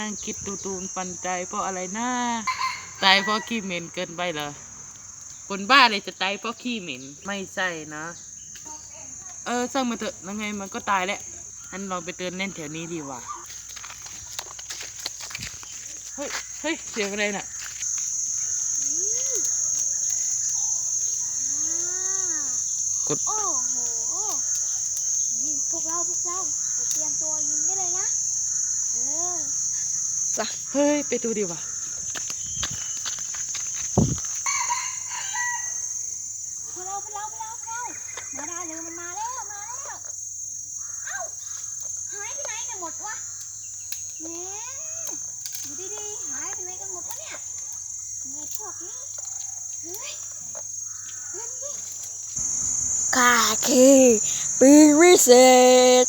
นั่งคิดตูตูนปันใจเพราะอะไรนะตายเพราะขี้เหม็นเกินไปเหรอคนบ้าเลยจะตายเพราะขี้เหม็นไม่ใช่นะ เออช่างมันเถอะยังไงมันก็ตายแล้วอันเราไปเดินเล่นแถวนี้ดีกว่าเฮ้ยเฮ้ยเสียงอะไรน่ะกดโอ้โหนี่พวกเราพวกเราไปเตรียมตัวยิงได้เลยนะ เออเฮ้ย ไปดูดีกว่าพวกเราพวกเราพวกเราพวกเรามาได้เลยมันมาแล้วมาแล้วเอ้าหายไปไหนกันหมดวะเนี่ยอยู่ดีๆหายไปไหนกันหมดวะเนี่ยไงพวกนี้เฮ้ยเฮ้ยดิข้าคือปีวิเศษ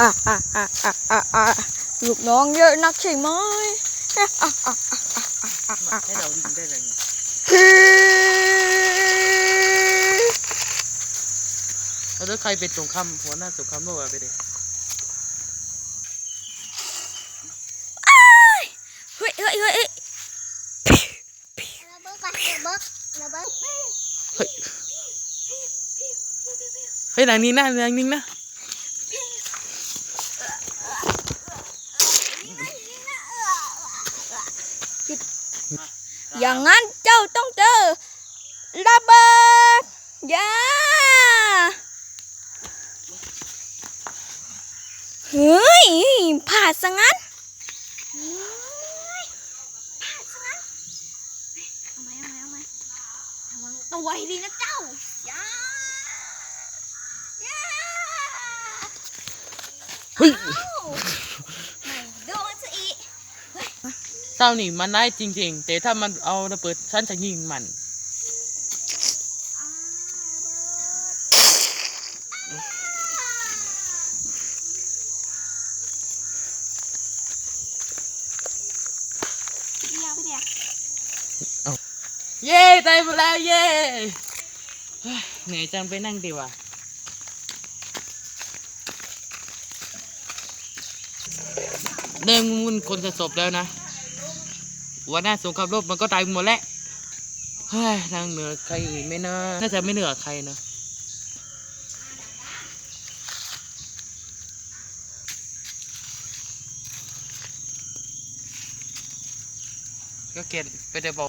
อะอะอะอะอะอะ ลูกน้องเยอะนักใช่ไหมอะอะอะให้เราดิงได้เลยเนี่ยคือแล้วถ้าใครเป็นสงครามหัวหน้าสงครามโลกอะไปดิเฮ้ยเฮ้ยเฮ้ยเฮ้ยระเบิดไประเบิดระเบิดเฮ้ยเฮ้ยหลังนี้นะหลังนี้นะิด อย่างนั้นเจ้าต้องเจอระเบิดยาเฮ้ยผ่าดซะงั้นตัวไหมเอาไหมเอาไหมระวังตัวดีนะเจ้าย่าย่าเฮ้ย เอ้าไม่โดนซะอีก เจ้านี่มันได้จริง ๆ แต่ถ้ามันเอาระเบิดฉันจะยิงมัน เดียวไปเดียวเย้ตายหมดแล้วเย้เฮ้ยเหนื่อยจังไปนั่งดีกว่า เริ่มมุนคนจะศพแล้วนะ วันหน้าสงครามโลกมันก็ตายหมดแล้วเฮ้ยนางเหนือใครอีกไหม่นะน่าจะไม่เหนือใครนะก็เกณฑ์ไปเดี๋ยวบอก